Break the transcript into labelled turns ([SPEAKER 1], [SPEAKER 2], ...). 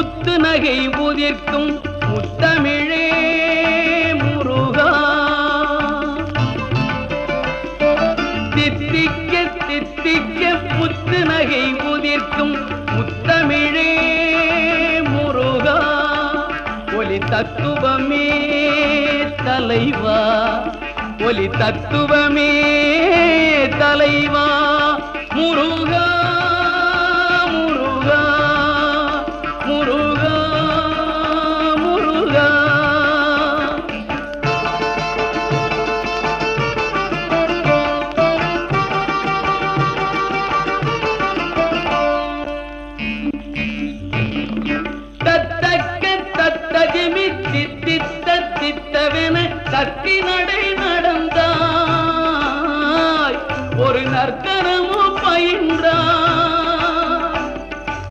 [SPEAKER 1] முத்து நகை உதிர்க்கும் முத்தமிழே முருகா. தித்திக்க தித்திக்க முத்து நகை உதிர்க்கும் முத்தமிழே முருகா. ஒலி தத்துவமே தலைவா. ஒலி தத்துவமே தலைவா. முருகா தித்தித்த தித்தவென சக்தி நடை நடந்தாய். ஒரு நற்கரமும் பயின்றாய்.